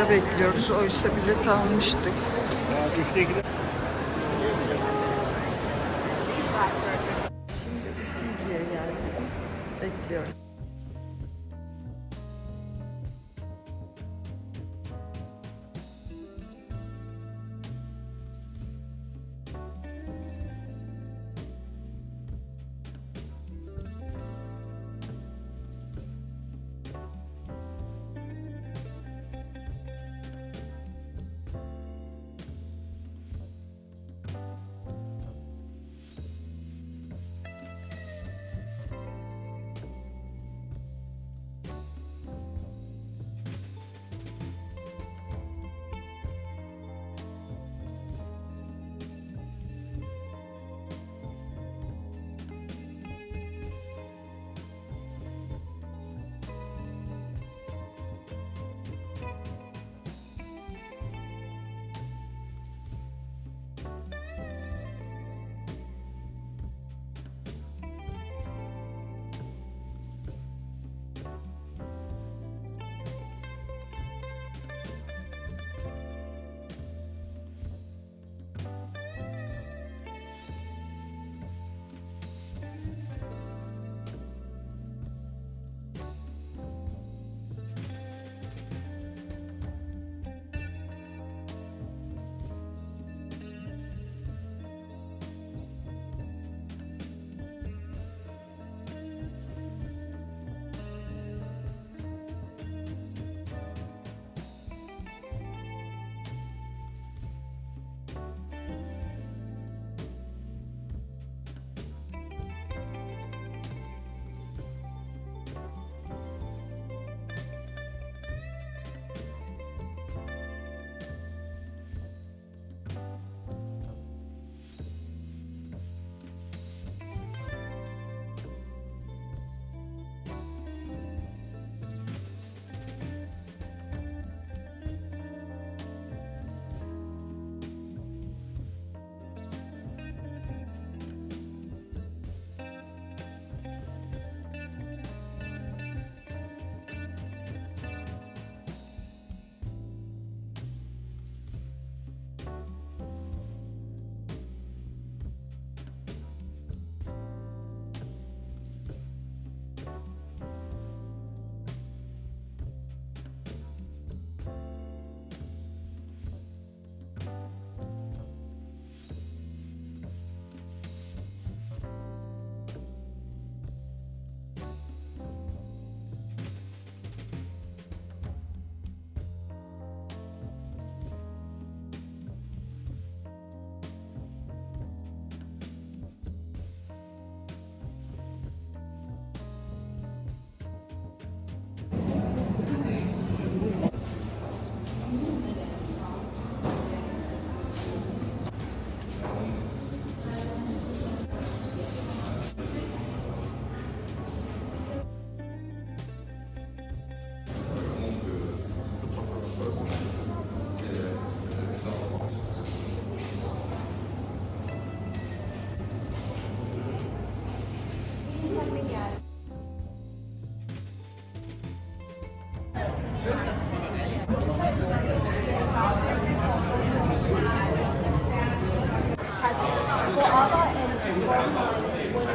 Sıra bekliyoruz. Oysa bilet almıştık. Şimdi Fizi'ye geldik. Bekliyoruz.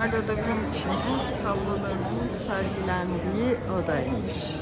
Arda da Vinci'nin tablolarının sergilendiği odaymış.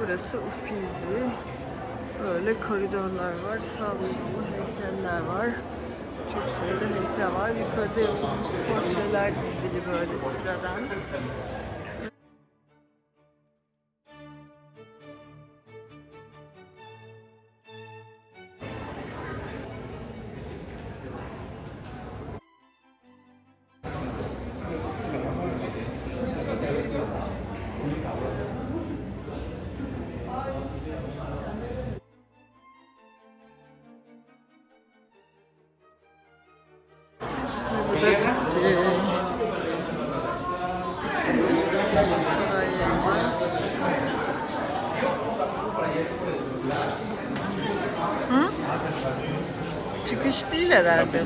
Burası Uffizi. Böyle koridorlar var. Sağlı sollu heykeller var. Çok sayıda heykel var. Yukarıda yapılmış portreler dizili böyle sıradan. Çıkış değil herhalde.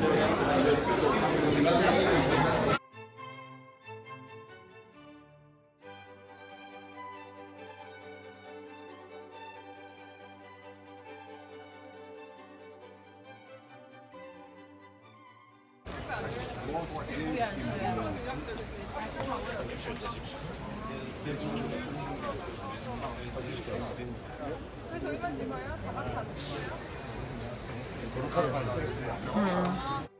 음.